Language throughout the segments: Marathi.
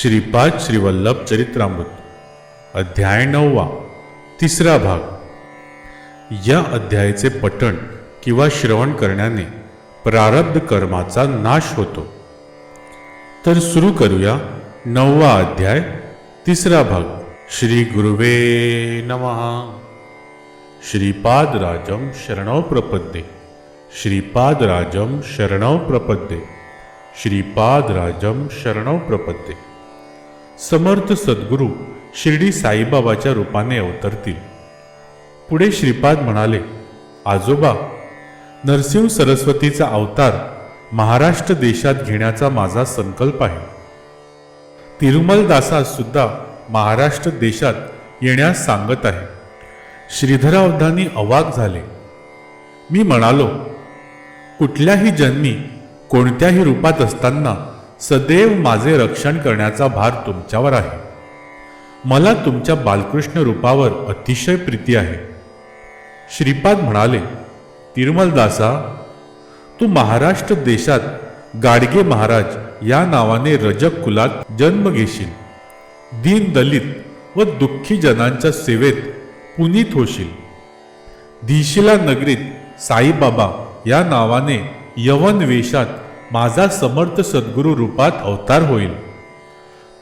श्रीपाद श्रीवल्लभ चरित्रामृत अध्याय नववा तिसरा भाग. या अध्यायाचे पठण किंवा श्रवण करण्याने प्रारब्ध कर्माचा नाश होतो. तर सुरू करूया नववा अध्याय तिसरा भाग. श्री गुरुवे नमहा श्रीपाद राजम शरणव प्रपद्ये. श्रीपाद राजम शरणव प्रपद्ये. श्रीपाद राजम शरणव प्रपद्ये. समर्थ सद्गुरू शिर्डी साईबाबाच्या रूपाने अवतरतील. पुढे श्रीपाद म्हणाले आजोबा नरसिंह सरस्वतीचा अवतार महाराष्ट्र देशात घेण्याचा माझा संकल्प आहे. तिरुमलदासास सुद्धा महाराष्ट्र देशात येण्यास सांगत आहे. श्रीधरावधानी अवाक झाले. मी म्हणालो कुठल्याही जन्मी कोणत्याही रूपात असताना सदैव माझे रक्षण करण्याचा भार तुमच्यावर आहे. मला तुमच्या बालकृष्ण रूपावर अतिशय प्रीती आहे. श्रीपाद म्हणाले तिरुमलदासा तू महाराष्ट्र देशात गाडगे महाराज या नावाने रजक कुलात जन्म घेशील. दीन दलित व दुःखी जनांच्या सेवेत पुनीत होशील. धीशिला नगरीत साईबाबा या नावाने यवन वेशात माझा समर्थ सद्गुरू रूपात अवतार होईल.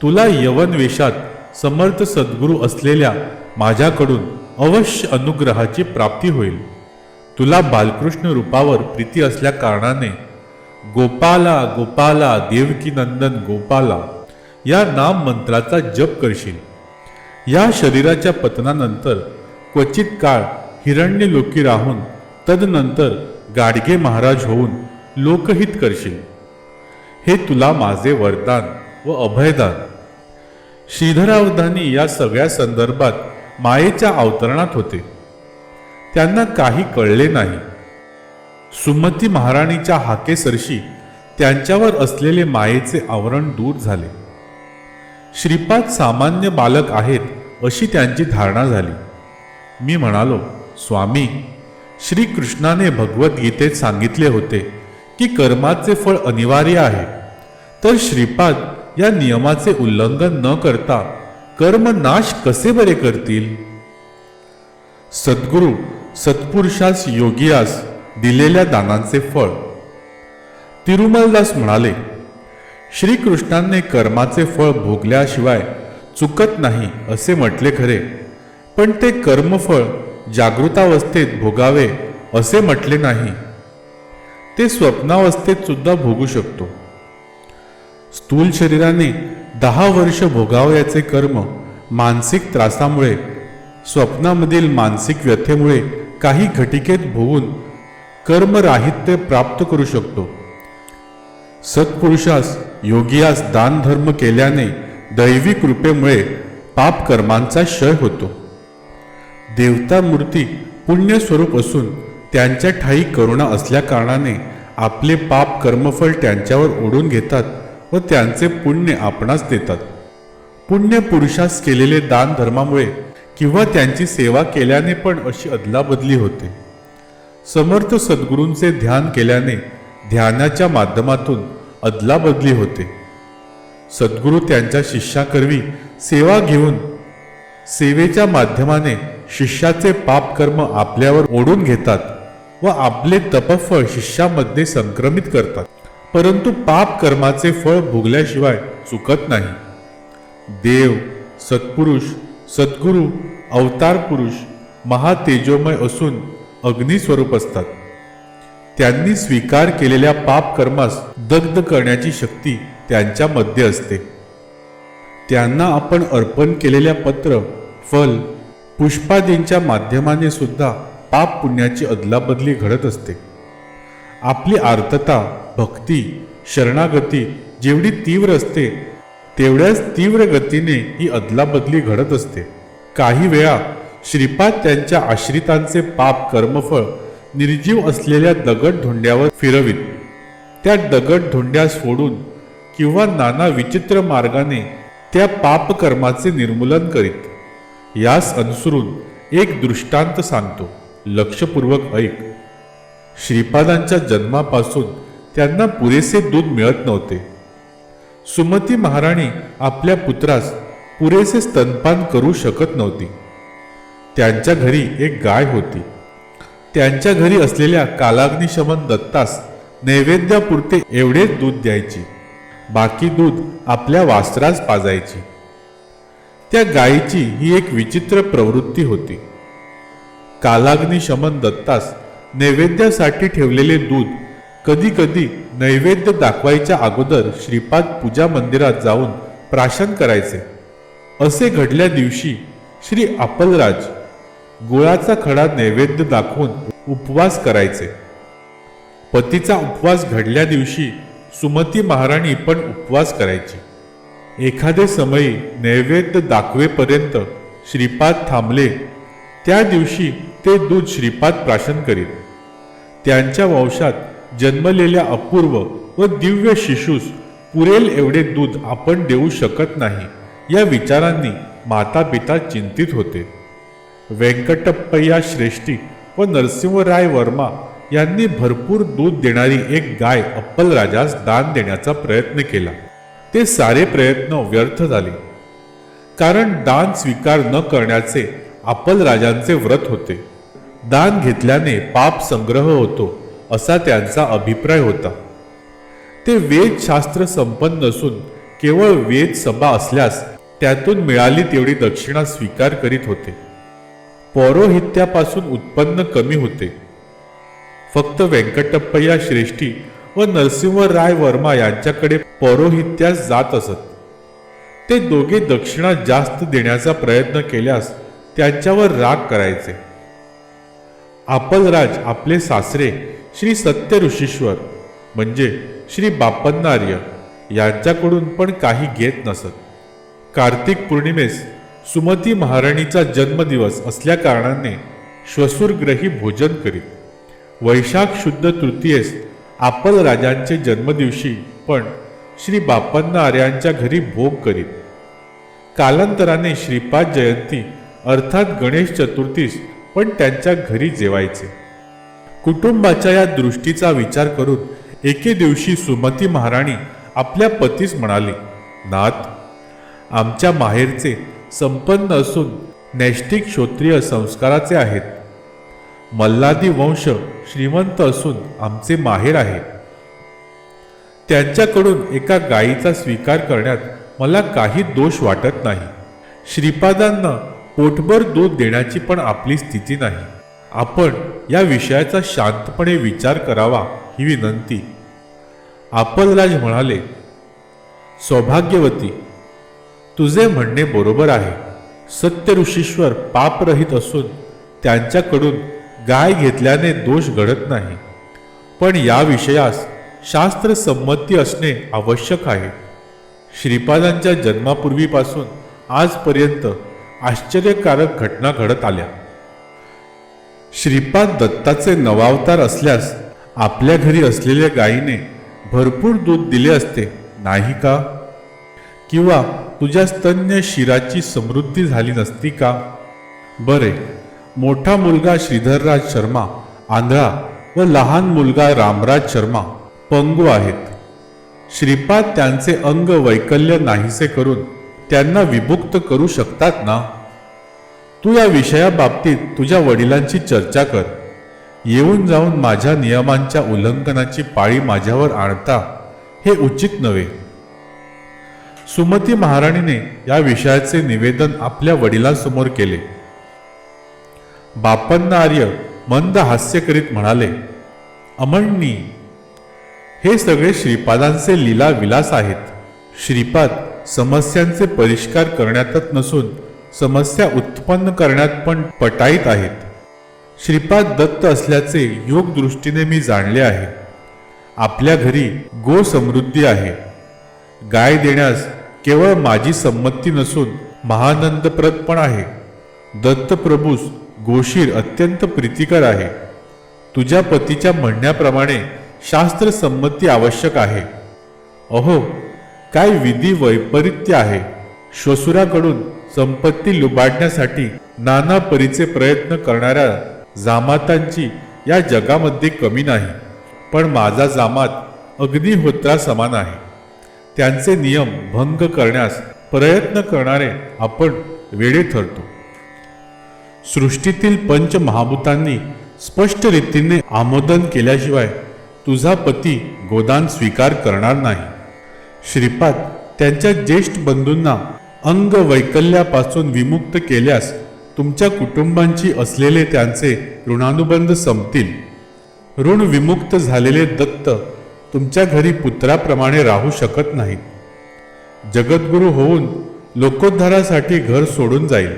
तुला यवन वेशात समर्थ सद्गुरू असलेल्या माझ्याकडून अवश्य अनुग्रहाची प्राप्ती होईल. तुला बालकृष्ण रूपावर प्रीती असल्या कारणाने गोपाला गोपाला देवकीनंदन गोपाला या नाम मंत्राचा जप करशील. या शरीराच्या पतनानंतर क्वचित काळ हिरण्य लोकी राहून तदनंतर गाडगे महाराज होऊन लोकहित करशील. हे तुला माझे वरदान व अभयदान. श्रीधरावधानी या सगळ्या संदर्भात मायेच्या अवतरणात होते. त्यांना काही कळले नाही. सुमती महाराणीच्या हाकेसरशी त्यांच्यावर असलेले मायेचे आवरण दूर झाले. श्रीपाद सामान्य बालक आहेत अशी त्यांची धारणा झाली. मी म्हणालो स्वामी श्रीकृष्णाने भगवद्गीतेत सांगितले होते की कर्माचे फळ अनिवार्य आहे. तर श्रीपाद या नियमाचे उल्लंघन न करता कर्म नाश कसे बरे करतील? सद्गुरू सत्पुरुषास योगियास दिलेल्या दानांचे फळ. तिरुमलदास म्हणाले श्रीकृष्णांनी कर्माचे फळ भोगल्याशिवाय चुकत नाही असे म्हटले खरे. पण ते कर्मफळ जागृतावस्थेत भोगावे असे म्हटले नाही. ते स्वप्नावस्थेत सुद्धा भोगू शकतो. स्थूल शरीराने दहा वर्ष भोगावयाचे कर्म मानसिक त्रासामुळे स्वप्नामधील मानसिक व्यथेमुळे काही घटिकेत भोगून कर्मराहित्य प्राप्त करू शकतो. सत्पुरुषास योगियास दानधर्म केल्याने दैवी कृपेमुळे पाप कर्मांचा क्षय होतो. देवता मूर्ती पुण्य स्वरूप असून त्यांच्या ठाई करुणा असल्या कारणाने आपले पाप कर्मफळ त्यांच्यावर ओढून घेतात व त्यांचे पुण्य आपणास देतात. पुण्य पुरुषास केलेले दान धर्मामुळे किंवा त्यांची सेवा केल्याने पण अशी अदलाबदली होते. समर्थ सद्गुरूंचे ध्यान केल्याने ध्यानाच्या माध्यमातून अदलाबदली होते. सद्गुरू त्यांच्या शिष्याकरवी सेवा घेऊन सेवेच्या माध्यमाने शिष्याचे पाप कर्म आपल्यावर ओढून घेतात. व आपले तपफळ शिष्यामध्ये संक्रमित करतात. परंतु पाप कर्माचे फळ भोगल्याशिवाय चुकत नाही. देव सत्पुरुष सद्गुरू अवतार पुरुष महातेजोमय असून अग्निस्वरूप असतात. त्यांनी स्वीकार केलेल्या पाप कर्मास दग्ध करण्याची शक्ती त्यांच्यामध्ये असते. त्यांना आपण अर्पण केलेल्या पत्र फल पुष्पादींच्या माध्यमाने सुद्धा पाप पुण्याची अदलाबदली घडत असते. आपली आर्तता भक्ती शरणागती जेवढी तीव्र असते तेवढ्याच तीव्र गतीने ही अदलाबदली घडत असते. काही वेळा श्रीपाद त्यांच्या आश्रितांचे पाप कर्मफळ निर्जीव असलेल्या दगड धोंड्यावर फिरवीत. त्या दगड धोंड्यास सोडून किंवा नाना विचित्र मार्गाने त्या पापकर्माचे निर्मूलन करीत. यास अनुसरून एक दृष्टांत सांगतो. लक्षपूर्वक ऐक. श्रीपादांच्या जन्मापासून त्यांना पुरेसे दूध मिळत नव्हते. सुमती महाराणी आपल्या पुत्रास पुरेसे स्तनपान करू शकत नव्हती. त्यांच्या घरी एक गाय होती. त्यांच्या घरी असलेल्या कालाग्निशमन दत्तास नैवेद्यापुरते एवढेच दूध द्यायची. बाकी दूध आपल्या वासरास पाजायची. त्या गायीची ही एक विचित्र प्रवृत्ती होती. कालाग्निशमन दत्तास नैवेद्यासाठी ठेवलेले दूध कधी कधी नैवेद्य दाखवायच्या अगोदर श्रीपाद पूजा मंदिरात जाऊन प्राशन करायचे. असे घडल्या दिवशी श्री अपलराज गुळाचा खडा नैवेद्य दाखवून उपवास करायचे. पतीचा उपवास घडल्या दिवशी सुमती महाराणी पण उपवास करायची. एखादे समयी नैवेद्य दाखवेपर्यंत श्रीपाद थांबले त्या दिवशी ते दूध श्रीपाद प्राशन करीत. त्यांच्या वंशात जन्मलेल्या अपूर्व व दिव्य शिशूस पुरेल एवढे दूध आपण देऊ शकत नाही या विचारांनी माता पिता चिंतित होते. व्यंकटप्पय्या श्रेष्ठी व नरसिंहराय वर्मा यांनी भरपूर दूध देणारी एक गाय अप्पलराजास दान देण्याचा प्रयत्न केला. ते सारे प्रयत्न व्यर्थ झाले. कारण दान स्वीकार न करण्याचे अप्पलराजांचे व्रत होते. दान घेतल्याने पाप संग्रह होतो असा त्यांचा अभिप्राय होता. ते वेदशास्त्र संपन्न नसून केवळ वेद सभा असल्यास त्यातून मिळाली तेवढी दक्षिणा स्वीकार करीत होते. पौरोहित्यापासून उत्पन्न कमी होते. फक्त व्यंकटप्पय्या श्रेष्ठी व नरसिंह राय वर्मा यांच्याकडे पौरोहित्यास जात असत. ते दोघे दक्षिणा जास्त देण्याचा प्रयत्न केल्यास त्यांच्यावर राग करायचे. आपलराज आपले सासरे श्री सत्य ऋषीश्वर म्हणजे श्री बापन्नार्य यांच्याकडून पण काही घेत नसत. कार्तिक पौर्णिमेस सुमती महाराणीचा जन्मदिवस असल्या कारणाने श्वसूरग्रही भोजन करीत. वैशाख शुद्ध तृतीयेस आपल राजांचे जन्मदिवशी पण श्री बापन्ना आर्यांच्या घरी भोग करीत. कालांतराने श्रीपाद जयंती अर्थात गणेश चतुर्थीस पण त्यांच्या घरी जेवायचे. कुटुंबाच्या या दृष्टीचा विचार करून एके दिवशी सुमती महाराणी आपल्या पतीस म्हणाली नाथ आमच्या माहेरचे संपन्न असून नैष्टिक क्षोत्रिय संस्काराचे आहेत. मल्लादी वंश श्रीमंत असून आमचे माहेर आहे. त्यांच्याकडून एका गायीचा स्वीकार करण्यात मला काही दोष वाटत नाही. श्रीपादांना पोटभर दूध देण्याची पण आपली स्थिती नाही. आपण या विषयाचा शांतपणे विचार करावा ही विनंती. आपलराज म्हणाले सौभाग्यवती तुझे म्हणणे बरोबर आहे. सत्य ऋषीश्वर पापरहित असून त्यांच्याकडून गाय घेतल्याने दोष घडत नाही. पण या विषयास शास्त्र संमती असणे आवश्यक आहे. श्रीपादांच्या जन्मापूर्वीपासून आजपर्यंत आश्चर्यकारक घटना घडत आल्या. श्रीपाद दत्ताचे नवावतार असल्यास आपल्या घरी असलेल्या गायीने भरपूर दूध दिले असते नाही का? किंवा तुझ्या स्तन्य शिराची समृद्धी झाली नसती का? बरे मोठा मुलगा श्रीधरराज शर्मा आंधळा व लहान मुलगा रामराज शर्मा पंगू आहेत. श्रीपाद त्यांचे अंग वैकल्य नाहीसे करून त्यांना विभुक्त करू शकतात ना? तू या विषयाबाबतीत तुझ्या वडिलांची चर्चा कर. येऊन जाऊन माझ्या नियमांच्या उल्लंघनाची पाळी माझ्यावर आणता हे उचित नव्हे. सुमती महाराणीने या विषयाचे निवेदन आपल्या वडिलांसमोर केले. बापन्न आर्य मंद हास्य करीत म्हणाले अमणनी हे सगळे श्रीपादांचे लीला विलास आहेत. श्रीपाद समस्यांचे परिष्कार करण्यातच नसून समस्या उत्पन्न करण्यात पण पटाईत आहेत. श्रीपाद दत्त असल्याचे योग दृष्टीने मी जाणले आहे. आपल्या घरी गो समृद्धी आहे. गाय देण्यास केवळ माझी संमती नसून महानंदप्रद पण आहे. दत्तप्रभूस गोशीर अत्यंत प्रीतिकर आहे. तुझ्या पतीच्या म्हणण्याप्रमाणे शास्त्र संमती आवश्यक आहे. अहो काय विधी वैपरीत्य आहे? श्वसुराकडून संपत्ती लुबाडण्यासाठी नाना परीचे प्रयत्न करणाऱ्या जामातांची या जगामध्ये कमी नाही. पण माझा जामात अग्निहोत्रा समान आहे. त्यांचे नियम भंग करण्यास प्रयत्न करणारे आपण वेडे ठरतो. सृष्टीतील पंचमहाभूतांनी स्पष्ट रीतीने आमोदन केल्याशिवाय तुझा पती गोदान स्वीकार करणार नाही. श्रीपाद त्यांच्या ज्येष्ठ बंधूंना अंग वैकल्यापासून विमुक्त केल्यास तुमच्या कुटुंबांची असलेले त्यांचे ऋणानुबंध संपतील. ऋण विमुक्त झालेले दत्त तुमच्या घरी पुत्राप्रमाणे राहू शकत नाहीत. जगद्गुरू होऊन लोकोद्धारासाठी घर सोडून जाईल.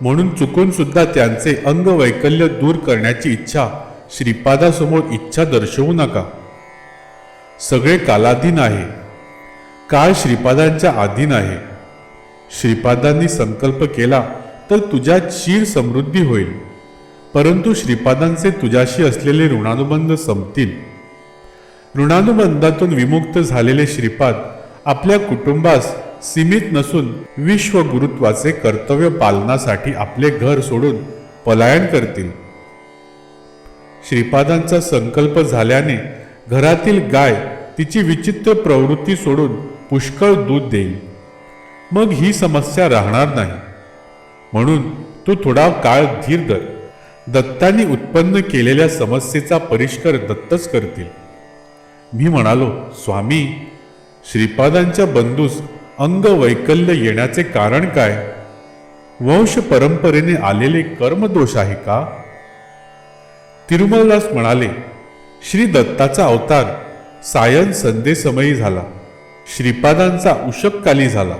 म्हणून चुकून सुद्धा त्यांचे अंग वैकल्य दूर करण्याची इच्छा श्रीपादासमोर इच्छा दर्शवू नका. सगळे कालाधीन आहे. काळ श्रीपादांच्या अधीन आहे. श्रीपादांनी संकल्प केला तर तुझ्यात चीर समृद्धी होईल. परंतु श्रीपादांचे तुझ्याशी असलेले ऋणानुबंध संपतील. ऋणानुबंधातून विमुक्त झालेले श्रीपाद आपल्या कुटुंबास सीमित नसून विश्व गुरुत्वाचे कर्तव्य पालनासाठी आपले घर सोडून पलायन करतील. श्रीपादांचा संकल्प झाल्याने घरातील गाय तिची विचित्र प्रवृत्ती सोडून पुष्कळ दूध देईल. मग ही समस्या राहणार नाही. म्हणून तू थोडा काळ धीर धर. दत्तांनी उत्पन्न केलेल्या समस्येचा परिष्कार दत्तच करतील. मी म्हणालो स्वामी श्रीपादांच्या बंधूस अंग वैकल्य येण्याचे कारण काय? वंश परंपरेने आलेले कर्मदोष आहे का? तिरुमलदास म्हणाले श्री दत्ताचा अवतार सायन संध्येसमयी झाला. श्रीपादांचा उशककाली झाला.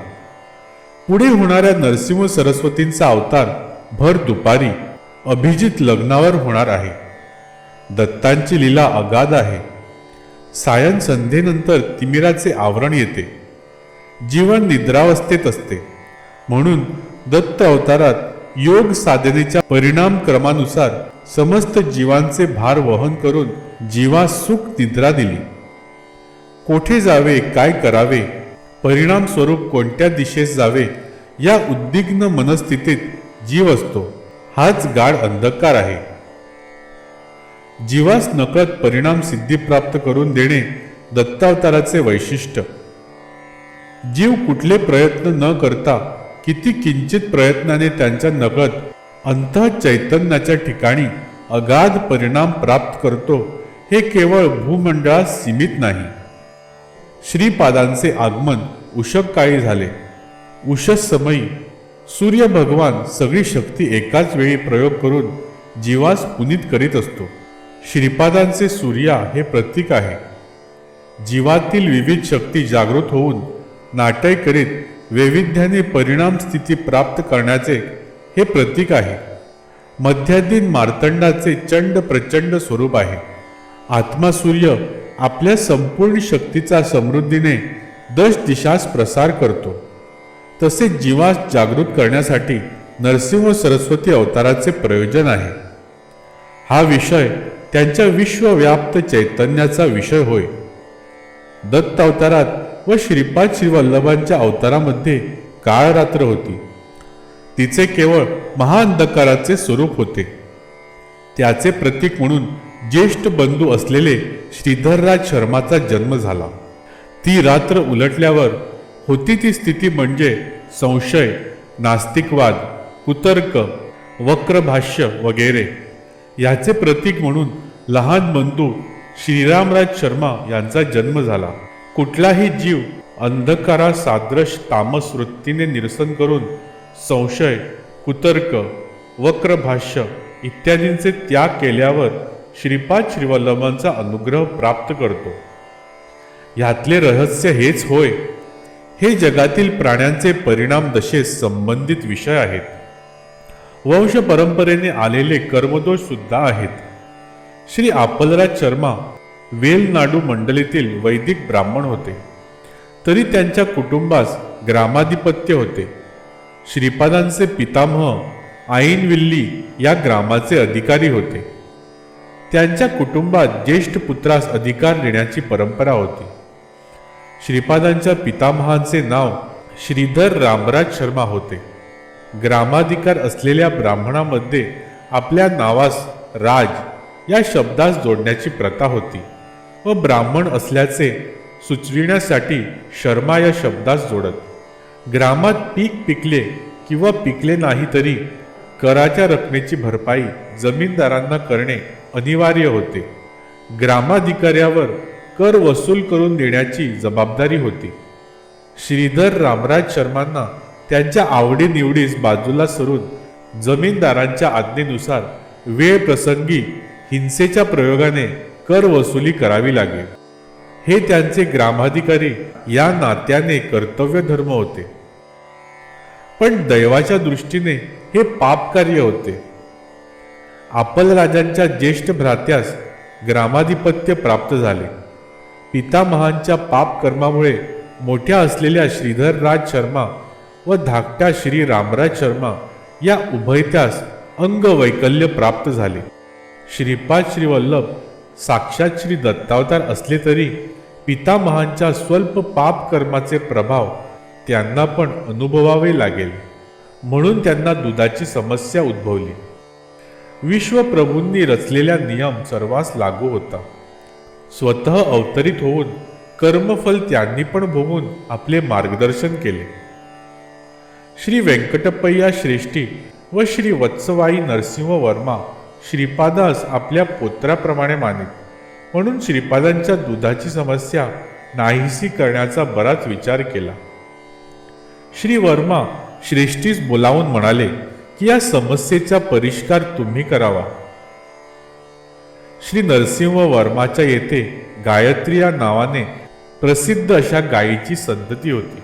पुढे होणाऱ्या नरसिंह सरस्वतींचा अवतार भर दुपारी अभिजित लग्नावर होणार आहे. दत्तांची लीला अगाध आहे. सायन संध्येनंतर तिमिराचे आवरण येते. जीवन निद्रावस्थेत असते. म्हणून दत्त अवतारात योग साधनेच्या परिणाम क्रमानुसार समस्त जीवांचे भार वहन करून जीवास सुख निद्रा दिली. कोठे जावे काय करावे परिणाम स्वरूप कोणत्या दिशेस जावे या उद्विग्न मनस्थितीत जीव असतो. हाच गाढ अंधकार आहे. जीवास नकळत परिणाम सिद्धी प्राप्त करून देणे दत्तावताराचे वैशिष्ट्य. जीव कुठले प्रयत्न न करता किती किंचित प्रयत्नाने त्यांच्या नकळत अंत चैतन्याच्या ठिकाणी अगाध परिणाम प्राप्त करतो हे केवळ भूमंडळात सीमित नाही. श्रीपादांचे आगमन उषककाळी झाले. उषस समयी सूर्य भगवान सगळी शक्ती एकाच वेळी प्रयोग करून जीवास पुनीत करीत असतो. श्रीपादांचे सूर्या हे प्रतीक आहे. जीवातील विविध शक्ती जागृत होऊन नाटय करीत वैविध्याने परिणाम स्थिती प्राप्त करण्याचे हे प्रतीक आहे. मध्यादिन मार्तंडाचे चंड प्रचंड स्वरूप आहे. आत्मा सूर्य आपल्या संपूर्ण शक्तीचा समृद्धीने दश दिशास प्रसार करतो. तसेच जीवास जागृत करण्यासाठी नरसिंह सरस्वती अवताराचे प्रयोजन आहे. हा विषय त्यांच्या विश्वव्याप्त चैतन्याचा विषय होय. दत्त अवतारात व श्रीपाद श्रीवल्लभांच्या अवतारामध्ये काळ रात्र होती. तिचे केवळ महाअंधकाराचे स्वरूप होते. त्याचे प्रतीक म्हणून ज्येष्ठ बंधू असलेले श्रीधरराज शर्माचा जन्म झाला. ती रात्र उलटल्यावर होती ती स्थिती म्हणजे संशय नास्तिकवाद कुतर्क वक्रभाष्य वगैरे. याचे प्रतीक म्हणून लहान बंधू श्रीरामराज शर्मा यांचा जन्म झाला. कुठलाही जीव अंधकारा सादृश तामस वृत्तीने निरसन करून संशय कुतर्क वक्रभाष्य इत्यादींचे त्याग केल्यावर श्रीपाद श्रीवल्लभांचा अनुग्रह प्राप्त करतो. यातले रहस्य हेच होय. हे जगातील प्राण्यांचे परिणाम दशे संबंधित विषय आहेत. वंश परंपरेने आलेले कर्मदोष सुद्धा आहेत. श्री आपलराज शर्मा वेलनाडू मंडलीतील वैदिक ब्राह्मण होते. तरी त्यांच्या कुटुंबास ग्रामाधिपत्य होते. श्रीपादांचे पितामह आईनविल्ली या ग्रामाचे अधिकारी होते. त्यांच्या कुटुंबात ज्येष्ठ पुत्रास अधिकार देण्याची परंपरा होती. श्रीपादांच्या पितामहांचे नाव श्रीधर रामराज शर्मा होते. ग्रामाधिकार असलेल्या ब्राह्मणामध्ये आपल्या नावास राज या शब्दास जोडण्याची प्रथा होती व ब्राह्मण असल्याचे सुचविण्यासाठी शर्मा या शब्दास जोडत. ग्रामात पीक पिकले किंवा पिकले नाही तरी कराच्या रकमेची भरपाई जमीनदारांना करणे अनिवार्य होते. ग्रामाधिकाऱ्यावर कर वसूल करून देण्याची जबाबदारी होती. श्रीधर रामराज शर्मांना त्यांच्या आवडीनिवडीस बाजूला सरून जमीनदारांच्या आज्ञेनुसार वेळ प्रसंगी हिंसेच्या प्रयोगाने कर वसुली करावी लागेल हे त्यांचे ग्रामाधिकारी या नात्याने कर्तव्य धर्म होते. पण दैवाच्या दृष्टीने हे पापकार्य होते. राजांच्या ज्येष्ठ भ्रात्यास ग्रामाधिपत्य प्राप्त झाले. पितामहांच्या पाप कर्मामुळे मोठ्या असलेल्या श्रीधर राज शर्मा व धाकट्या श्री रामराज शर्मा या उभयत्यास अंगवैकल्य प्राप्त झाले. श्रीपाद श्रीवल्लभ साक्षात श्री दत्तावतार असले तरी पितामहांच्या स्वल्प पाप कर्माचे प्रभाव त्यांना पण अनुभवावे लागेल. म्हणून त्यांना दुधाची समस्या उद्भवली. विश्वप्रभूंनी रचलेला नियम सर्वांस लागू होता. स्वतः अवतरित होऊन कर्मफल त्यांनी पण भोगून आपले मार्गदर्शन केले. श्री व्यंकटपय्या श्रेष्ठी व श्री वत्सवाई नरसिंह वर्मा श्रीपादास आपल्या पोत्राप्रमाणे मानित. म्हणून श्रीपादांच्या दुधाची समस्या नाहीसी करण्याचा बराच विचार केला. श्री वर्मा श्रेष्ठीस बोलावून म्हणाले की या समस्येचा परिष्कार तुम्ही करावा. श्री नरसिंह वर्माच्या येथे गायत्री या नावाने प्रसिद्ध अशा गायीची संतती होती.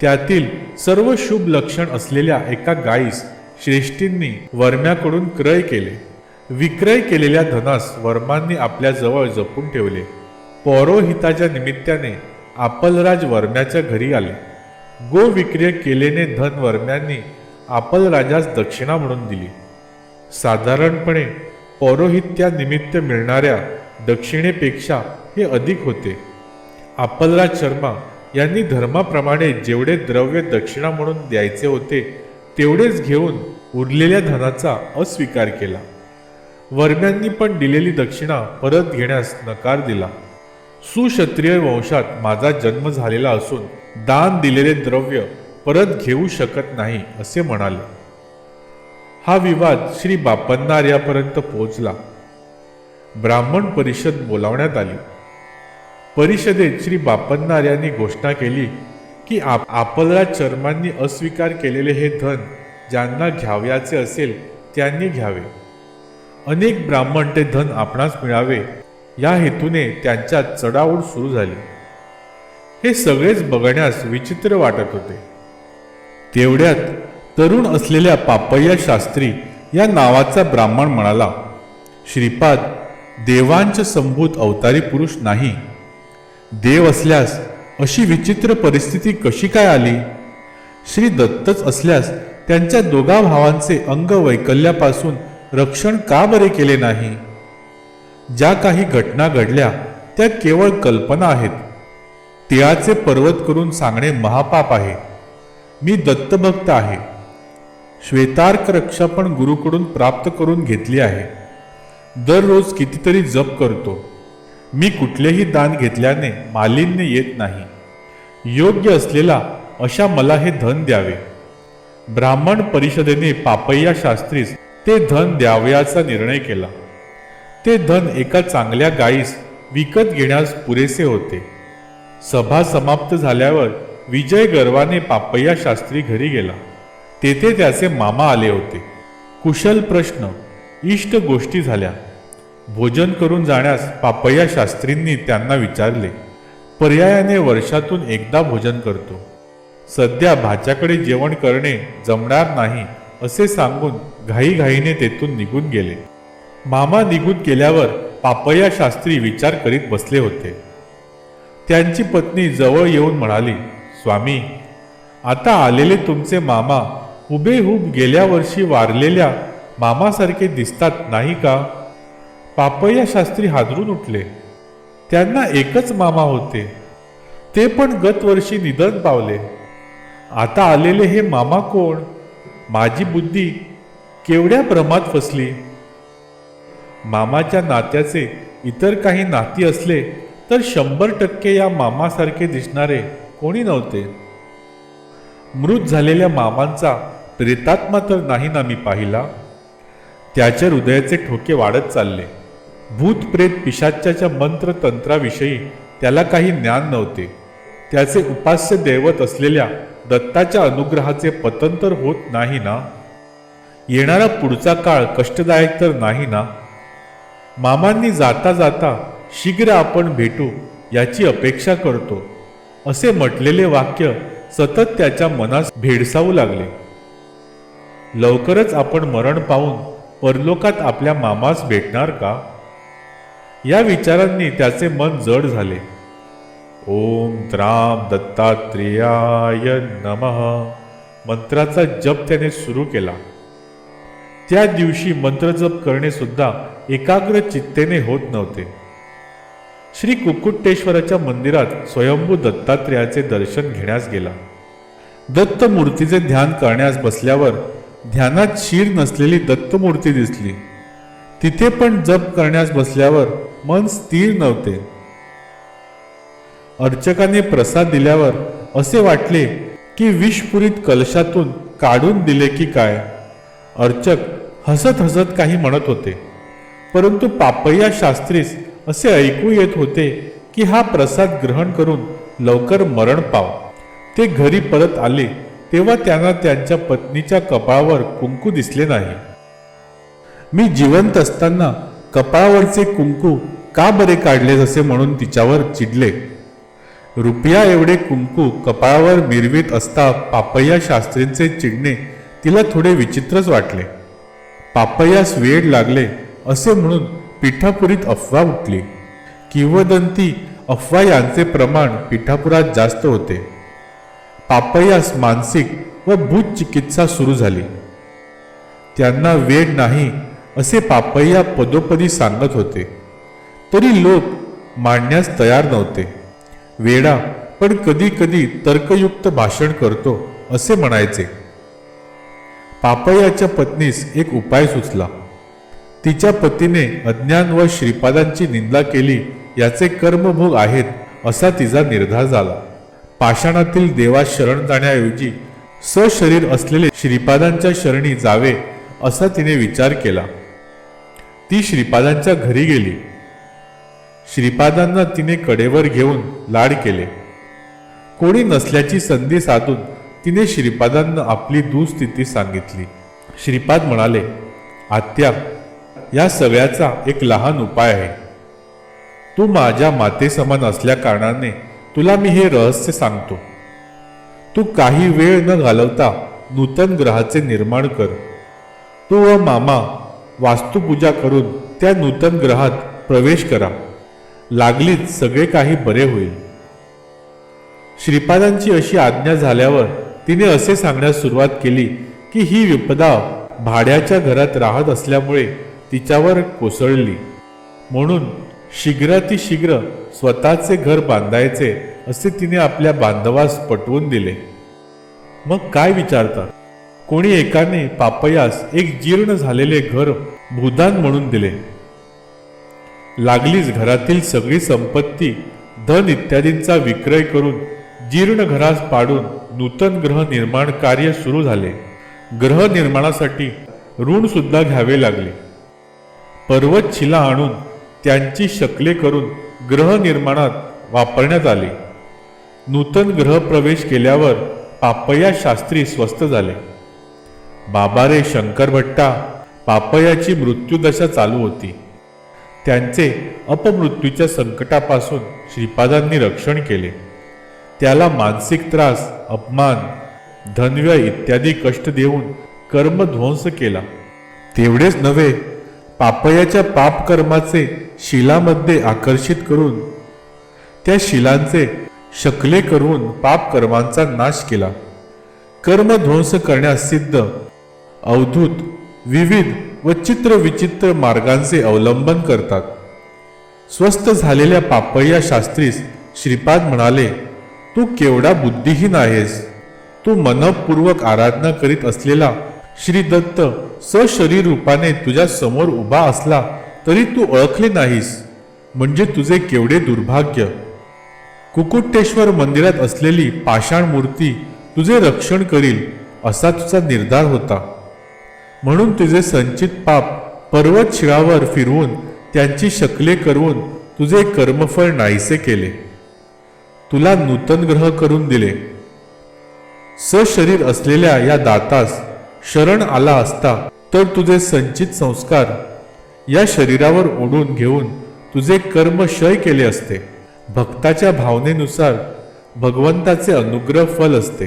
त्यातील सर्व शुभ लक्षण असलेल्या एका गायीस श्रेष्ठींनी वर्म्याकडून क्रय केले. विक्रय केलेल्या धनास वर्मांनी आपल्या जवळ जपून ठेवले. पौरोहिताच्या निमित्ताने आपलराज वर्म्याच्या घरी आले. गो विक्रय केलेने धन वर्म्यांनी आपल राजास दक्षिणा म्हणून दिली. साधारणपणे पौरोहित्यानिमित्त मिळणाऱ्या दक्षिणेपेक्षा हे अधिक होते. आपलराज शर्मा यांनी धर्माप्रमाणे जेवढे द्रव्य दक्षिणा म्हणून द्यायचे होते तेवढेच घेऊन उरलेल्या धनाचा अस्वीकार केला. वर्म्यांनी पण दिलेली दक्षिणा परत घेण्यास नकार दिला. सुक्षत्रिय वंशात माझा जन्म झालेला असून दान दिलेले द्रव्य परत घेऊ शकत नाही असे म्हणाले. हा विवाद श्री बापन्नार्यापर्यंत पोहोचला. ब्राह्मण परिषद बोलावण्यात आली. परिषदेत श्री बापन्नार्यांनी घोषणा केली की आप आपलराज चर्मांनी अस्वीकार केलेले हे धन ज्यांना घ्यावयाचे असेल त्यांनी घ्यावे. अनेक ब्राह्मण ते धन आपणास मिळावे या हेतूने त्यांच्यात चढाओढ सुरू झाली. हे सगळेच बघण्यास विचित्र वाटत होते. तेवढ्यात तरुण असलेल्या पापय्या शास्त्री या नावाचा ब्राह्मण म्हणाला श्रीपाद देवांच्या संभूत अवतारी पुरुष नाही. देव असल्यास अशी विचित्र परिस्थिती कशी काय आली? श्री दत्तच असल्यास त्यांच्या दोघा भावांचे अंग वैकल्यापासून रक्षण का बरे केले नाही? ज्या काही घटना घडल्या त्या केवळ कल्पना आहेत. तिळाचे पर्वत करून सांगणे महापाप आहे. मी दत्तभक्त आहे. श्वेतार्क रक्षा पण गुरुकडून प्राप्त करून घेतली आहे. दररोज कितीतरी जप करतो. मी कुठलेही दान घेतल्याने मालिन्य येत नाही. योग्य असलेला अशा मला हे धन द्यावे. ब्राह्मण परिषदेने पापय्या शास्त्रीस ते धन द्यावयाचा निर्णय केला. ते धन एका चांगल्या गायीस विकत घेण्यास पुरेसे होते. सभा समाप्त झाल्यावर विजय गर्वाने पापय्या शास्त्री घरी गेला. तेथे त्याचे मामा आले होते. कुशल प्रश्न इष्ट गोष्टी झाल्या. भोजन करून जाण्यास पापय्या शास्त्रींनी त्यांना विचारले पर्यायाने वर्षातून एकदा भोजन करतो. सध्या भाच्याकडे जेवण करणे जमणार नाही असे सांगून घाईघाईने तेथून निघून गेले. मामा निघून गेल्यावर पापया शास्त्री विचार करीत बसले होते. त्यांची पत्नी जवळ येऊन म्हणाली स्वामी आता आलेले तुमचे मामा हुबेहूब गेल्या वर्षी वारलेल्या मामासारखे दिसतात नाही का? पापया शास्त्री हादरून उठले. त्यांना एकच मामा होते. ते पण गत वर्षी निधन पावले. आता आलेले हे मामा कोण? माझी बुद्धी केवढ्या भ्रमात फसली. मामाच्या नात्याचे इतर काही नाती असले तर शंभर टक्के या मामासारखे दिसणारे कोणी नव्हते. मृत झालेल्या मामांचा प्रेतात्मा तर नाही ना मी पाहिला. त्याच्या हृदयाचे ठोके वाढत चालले. भूत प्रेत पिशाच्याच्या मंत्र तंत्राविषयी त्याला काही ज्ञान नव्हते. त्याचे उपास्य दैवत असलेल्या दत्ताच्या अनुग्रहाचे पतन तर होत नाही ना. येणारा पुढचा काळ कष्टदायक तर नाही ना. मामांनी जाता जाता शीघ्र आपण भेटू याची अपेक्षा करतो. असे म्हटलेले वाक्य सतत त्याच्या मनास भेडसावू लागले. लवकरच आपण मरण पाहून परलोकात आपल्या मामास भेटणार का? या विचारांनी त्याचे मन जड झाले. ओम त्राम दत्तात्रेयाय नमः मंत्राचा जप त्याने सुरू केला. त्या दिवशी मंत्रजप करणे सुद्धा एकाग्र चित्तेने होत नव्हते. श्री कुकुटेश्वराच्या मंदिरात स्वयंभू दत्तात्रेयाचे दर्शन घेण्यास गेला. दत्त मूर्तीचे ध्यान करण्यास बसल्यावर ध्यानात शीर नसलेली दत्तमूर्ती दिसली. तिथे पण जप करण्यास बसल्यावर मन स्थिर नव्हते. अर्चकाने प्रसाद दिल्यावर असे वाटले की विषपुरीत कलशातून काढून दिले की काय? अर्चक हसत हसत काही म्हणत होते. परंतु पापय्या शास्त्रीस असे ऐकू येत होते की हा प्रसाद ग्रहण करून लवकर मरण पाव. ते घरी परत आले तेव्हा त्यांना त्यांच्या पत्नीच्या कपाळावर कुंकू दिसले नाही. मी जिवंत असताना कपाळावरचे कुंकू का बरे काढले असे म्हणून तिच्यावर चिडले. रुपया एवढे कुंकू कपाळावर मिरवीत असता पापय्या शास्त्रींचे चिडणे तिला थोडे विचित्रच वाटले. पापयास वेळ लागले असे म्हणून पिठापुरीत अफवा उठली. किंवदंती अफवा यांचे प्रमाण पिठापुरात जास्त होते. पापयास मानसिक व भूत चिकित्सा सुरू झाली. त्यांना वेळ नाही असे पापय्या पदोपदी सांगत होते. तरी लोक मांडण्यास तयार नव्हते. वेडा पण कधी कधी तर्कयुक्त भाषण करतो असे म्हणायचे. पापयाच्या पत्नीस एक उपाय सुचला. तिच्या पतीने अज्ञान व श्रीपादांची निंदा केली याचे कर्मभोग आहेत असा तिचा निर्धार झाला. पाषाणातील देवा शरण जाण्याऐवजी सशरीर असलेले श्रीपादांच्या शरणी जावे असा तिने विचार केला. ती श्रीपादांच्या घरी गेली. श्रीपादांना तिने कडेवर घेऊन लाड केले. कोणी नसल्याची संधी साधून तिने श्रीपादांना आपली दुस्थिती सांगितली. श्रीपाद म्हणाले आत्या या सगळ्याचा एक लहान उपाय आहे. तू माझ्या मातेसमान असल्या कारणाने तुला मी हे रहस्य सांगतो. तू काही वेळ न घालवता नूतन ग्रहाचे निर्माण कर. तू व मामा वास्तुपूजा करून त्या नूतन ग्रहात प्रवेश करा. लागलीच सगळे काही बरे होईल. श्रीपादांची अशी आज्ञा झाल्यावर तिने असे सांगण्यास सुरुवात केली की ही विपदा भाड्याच्या घरात राहत असल्यामुळे तिच्यावर कोसळली. म्हणून शीघ्रातिशीघ्र स्वतःचे घर बांधायचे असे तिने आपल्या बांधवास पटवून दिले. मग काय विचारता? कोणी एकाने पापयास एक जीर्ण झालेले घर भूदान म्हणून दिले. लागलीच घरातील सगळी संपत्ती धन इत्यादींचा विक्रय करून जीर्ण घरास पाडून नूतन ग्रह निर्माण कार्य सुरू झाले. ग्रह निर्माणासाठी ऋण सुद्धा घ्यावे लागले. पर्वत शिला आणून त्यांची शकले करून ग्रहनिर्माणात वापरण्यात आले. नूतन ग्रह प्रवेश केल्यावर पापया शास्त्री स्वस्थ झाले. बाबारे शंकर भट्टा पापयाची मृत्यूदशा चालू होती. त्यांचे अपमृत्यूच्या संकटापासून श्रीपादांनी रक्षण केले. त्याला मानसिक त्रास अपमान धनव्यय इत्यादी कष्ट देऊन कर्मध्वंस केला. तेवढेच नव्हे पापयाच्या पापकर्माचे शिलामध्ये आकर्षित करून त्या शिलांचे शकले करून पापकर्मांचा नाश केला. कर्मध्वंस करण्यास सिद्ध अवधूत विविध व चित्र विचित्र मार्गांचे अवलंबन करतात. स्वस्थ झालेल्या पापय्या शास्त्रीस श्रीपाद म्हणाले तू केवढा बुद्धिहीन आहेस. तू मनपूर्वक आराधना करीत असलेला श्री दत्त सशरीर रूपाने तुझ्या समोर उभा असला तरी तू ओळखले नाहीस. म्हणजे तुझे केवढे दुर्भाग्य. कुकुटेश्वर मंदिरात असलेली पाषाण मूर्ती तुझे रक्षण करील असा तुझा निर्धार होता. म्हणून तुझे संचित पाप पर्वत शिळावर फिरवून त्यांची शकले करून तुझे कर्मफळ नाहीसे केले. तुला नूतन ग्रह करून दिले. सशरीर असलेल्या या दातास शरण आला असता तर तुझे संचित संस्कार या शरीरावर ओढून घेऊन तुझे कर्म क्षय केले असते. भक्ताच्या भावनेनुसार भगवंताचे अनुग्रह फल असते.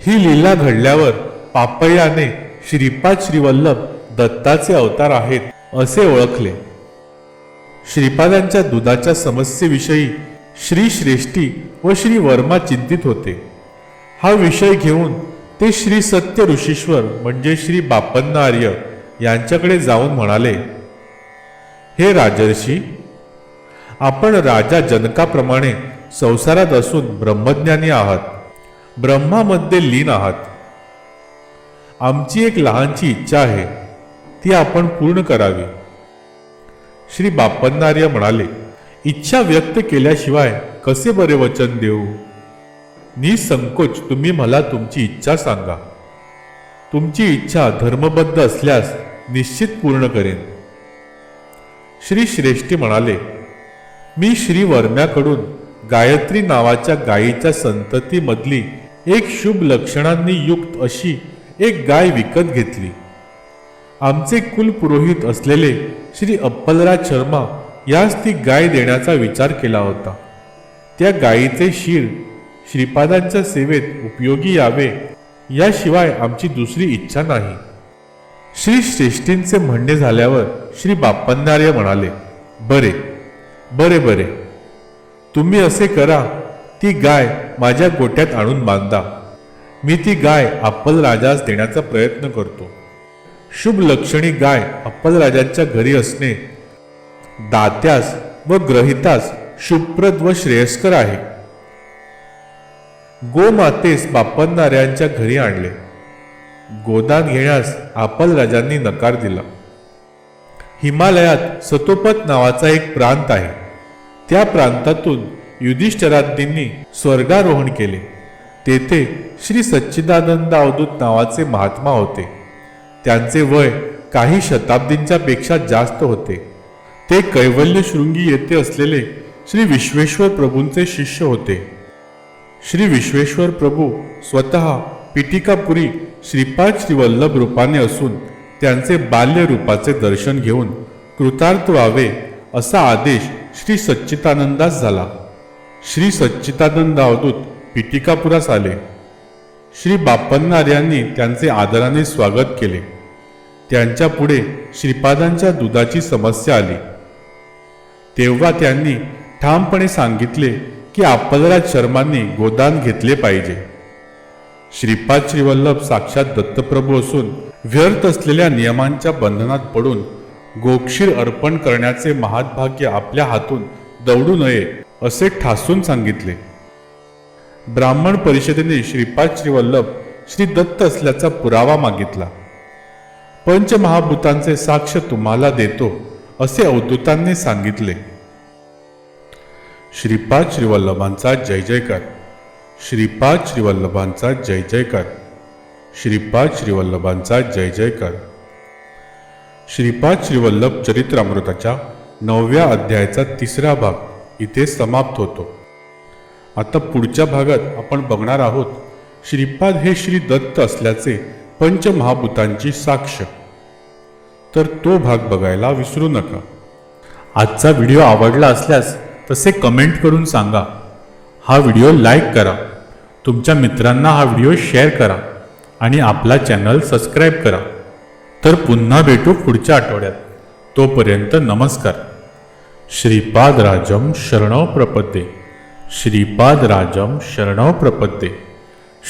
ही लीला घडल्यावर पापयाने श्रीपाद श्रीवल्लभ दत्ताचे अवतार आहेत असे ओळखले. श्रीपादांच्या दुधाच्या समस्येविषयी श्री श्रेष्ठी व श्री वर्मा चिंतित होते. हा विषय घेऊन ते श्री सत्य ऋषीश्वर म्हणजे श्री बापन्न आर्य यांच्याकडे जाऊन म्हणाले हे राजर्षी आपण राजा जनकाप्रमाणे संसारात असून ब्रह्मज्ञानी आहात ब्रह्मामध्ये लीन आहात. आमची एक लहानची इच्छा आहे ती आपण पूर्ण करावी. श्री बापन्नार्य म्हणाले इच्छा व्यक्त केल्याशिवाय कसे बरे वचन देऊ? निसंकोच तुम्ही मला तुमची इच्छा सांगा. तुमची इच्छा धर्मबद्ध असल्यास निश्चित पूर्ण करेन. श्री श्रेष्ठी म्हणाले मी श्री वर्म्याकडून गायत्री नावाच्या गायीच्या संततीमधली एक शुभ लक्षणांनी युक्त अशी एक गाय विकत घेतली. आमचे कुलपुरोहित असलेले श्री अप्पलराज शर्मा यास ती गाय देण्याचा विचार केला होता. त्या गायीचे शीर श्रीपादांच्या सेवेत उपयोगी यावे याशिवाय आमची दुसरी इच्छा नाही. श्री श्रेष्ठींचे म्हणणे झाल्यावर श्री बाप्पनार्य म्हणाले बरे बरे बरे. तुम्ही असे करा ती गाय माझ्या गोट्यात आणून बांधा. मी ती गाय अप्पल राजास देण्याचा प्रयत्न करतो. शुभ लक्षणी गाय अप्पल राजांच्या घरी असणे दात्यास व ग्रहितास शुभप्रद व श्रेयस्कर आहे. गोमातेस बाप्पन्नाऱ्यांच्या घरी आणले. गोदान घेण्यास आपल राजांनी नकार दिला. हिमालयात सतोपत नावाचा एक प्रांत आहे. त्या प्रांतातून युधिष्ठरादींनी स्वर्गारोहण केले. तेथे श्री सच्चिदानंद अवधूत नावाचे महात्मा होते. त्यांचे वय काही शताब्दींच्या पेक्षा जास्त होते. ते कैवल्य शृंगी येथे असलेले श्री विश्वेश्वर प्रभूंचे शिष्य होते. श्री विश्वेश्वर प्रभू स्वतः पिटिकापुरी श्रीपाद श्रीवल्लभ रूपाने असून त्यांचे बाल्य रूपाचे दर्शन घेऊन कृतार्थ व्हावे असा आदेश श्री सच्चिदानंदास झाला. श्री सच्चिदानंद अवधूत पिटिकापुरास आले. श्री बाप्पन्नार्यांनी त्यांचे आदराने स्वागत केले. त्यांच्या पुढे श्रीपादांच्या दुधाची समस्या आली. तेव्हा त्यांनी ठामपणे सांगितले की आपलराज शर्मांनी गोदान घेतले पाहिजे. श्रीपाद श्रीवल्लभ साक्षात दत्तप्रभू असून व्यर्थ असलेल्या नियमांच्या बंधनात पडून गोक्षीर अर्पण करण्याचे महाभाग्य आपल्या हातून दवडू नये असे ठासून सांगितले. ब्राह्मण परिषदेने श्रीपाद श्रीवल्लभ श्री दत्त असल्याचा पुरावा मागितला. पंचमहाभूतांचे साक्ष तुम्हाला देतो असे अवधूतांनी सांगितले. श्रीपाद श्रीवल्लभांचा जय जयकार. श्रीपाद श्रीवल्लभांचा जय जयकार. श्रीपाद श्रीवल्लभांचा जय जयकार. श्रीपाद श्रीवल्लभ चरित्रामृताच्या नवव्या अध्यायाचा तिसरा भाग इथे समाप्त होतो. आता पुढच्या भागात आपण बघणार आहोत श्रीपाद हे श्री दत्त असल्याचे पंचमहाभूतांची साक्ष. तर तो भाग बघायला विसरू नका. आजचा व्हिडिओ आवडला असल्यास तसे कमेंट करून सांगा. हा व्हिडिओ लाईक करा. तुमच्या मित्रांना हा व्हिडिओ शेअर करा. आणि आपला चॅनल सबस्क्राईब करा. तर पुन्हा भेटू पुढच्या आठवड्यात. तोपर्यंत नमस्कार. श्रीपाद राजम शरणव प्रपद्ये. श्रीपाद राजम शरणव प्रपद्ये.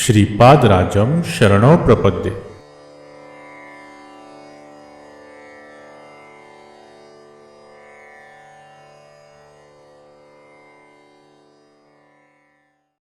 श्रीपाद राजम शरणव प्रपद्ये.